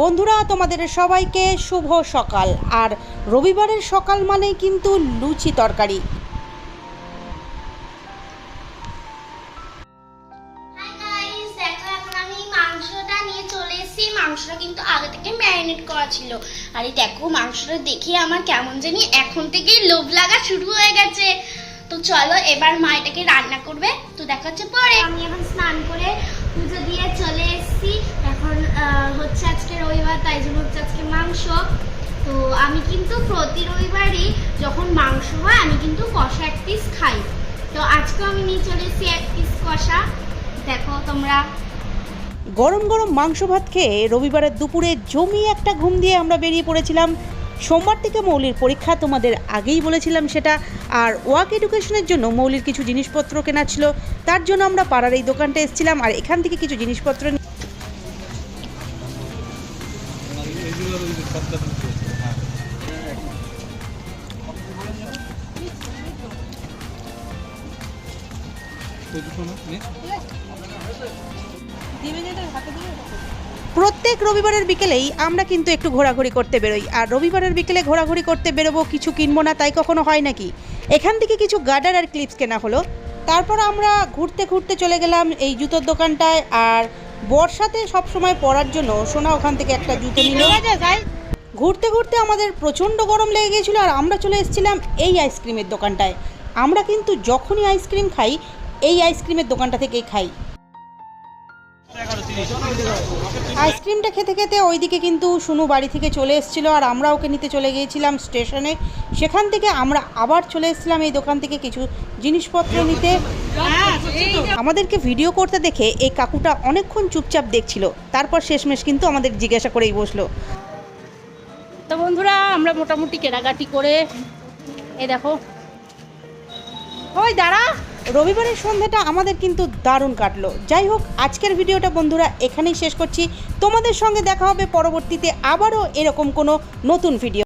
বন্ধুরা, তোমাদের সবাইকে শুভ সকাল। আর রবিবারের সকাল মানে কিন্তু লুচি তরকারি। মাংসটা কিন্তু আগে থেকে ম্যারিনেট করা ছিল। আর দেখো, মাংসটা দেখে আমার কেমন জানি এখন থেকেই লোভ লাগা শুরু হয়ে গেছে। তো চলো, এবার মা এটাকে রান্না করবে। তো দেখা হচ্ছে পরে। আমি এখন স্নান করে পুজো দিয়ে চলে এসেছি। এখন হচ্ছে আজকে রবিবার, তাই জন্য হচ্ছে আজকে মাংস। তো আমি কিন্তু প্রতি রবিবারই যখন মাংস হয়, আমি কিন্তু কষা এক পিস খাই। তো আজকেও আমি নিয়ে চলে এসেছি এক পিস কষা। দেখো তোমরা। গরম গরম মাংস ভাত খেয়ে রবিবারের দুপুরে জমি একটা ঘুম দিয়ে আমরা বেরিয়ে পড়েছিলাম। সোমবার থেকে মৌলির পরীক্ষা তোমাদের আগেই বলেছিলাম সেটা। আর ওয়াক এডুকেশনের জন্য মৌলির কিছু জিনিসপত্র কেনা ছিল, তার জন্য আমরা পাড়ার এই দোকানটা এসেছিলাম। আর এখান থেকে কিছু জিনিসপত্র প্রত্যেক রবিবারের বিকেলেই আমরা কিন্তু একটু ঘোরাঘুরি করতে বেরোই। আর রবিবারের বিকেলে ঘোরাঘুরি করতে বেরোবো, কিছু কিনবো না, তাই কখনো হয় নাকি? এখান থেকে কিছু গার্ডার আর ক্লিপস কেনা হলো। তারপর আমরা ঘুরতে ঘুরতে চলে গেলাম এই জুতোর দোকানটায়, আর বর্ষাতে সব সময় পরার জন্য সোনা ওখান থেকে একটা জুতো নিল। ঘুরতে ঘুরতে আমাদের প্রচণ্ড গরম লেগে গিয়েছিল আর আমরা চলে এসেছিলাম এই আইসক্রিমের দোকানটায়। আমরা কিন্তু যখনই আইসক্রিম খাই এই আইসক্রিমের দোকানটা থেকেই খাই। আইসক্রিমটা খেতে খেতে ওইদিকে কিন্তু সুনু বাড়ি থেকে চলে এসেছিল আর আমরা ওকে নিতে চলে গিয়েছিলাম স্টেশনে। সেখান থেকে আমরা আবার চলে এসেছিলাম এই দোকান থেকে কিছু জিনিসপত্র নিতে। আমাদেরকে ভিডিও করতে দেখে এই কাকুটা অনেকক্ষণ চুপচাপ দেখছিল। তারপর শেষমেশ কিন্তু আমাদের জিজ্ঞাসা করেই বসল। তো বন্ধুরা, আমরা মোটামুটি কেনাকাটি করে, এই দেখো। ওই দাঁড়া। রবিবারের সন্ধ্যাটা আমাদের কিন্তু দারুণ কাটলো। যাই হোক, আজকের ভিডিওটা বন্ধুরা এখানেই শেষ করছি। তোমাদের সঙ্গে দেখা হবে পরবর্তীতে আবারও এরকম কোনো নতুন ভিডিও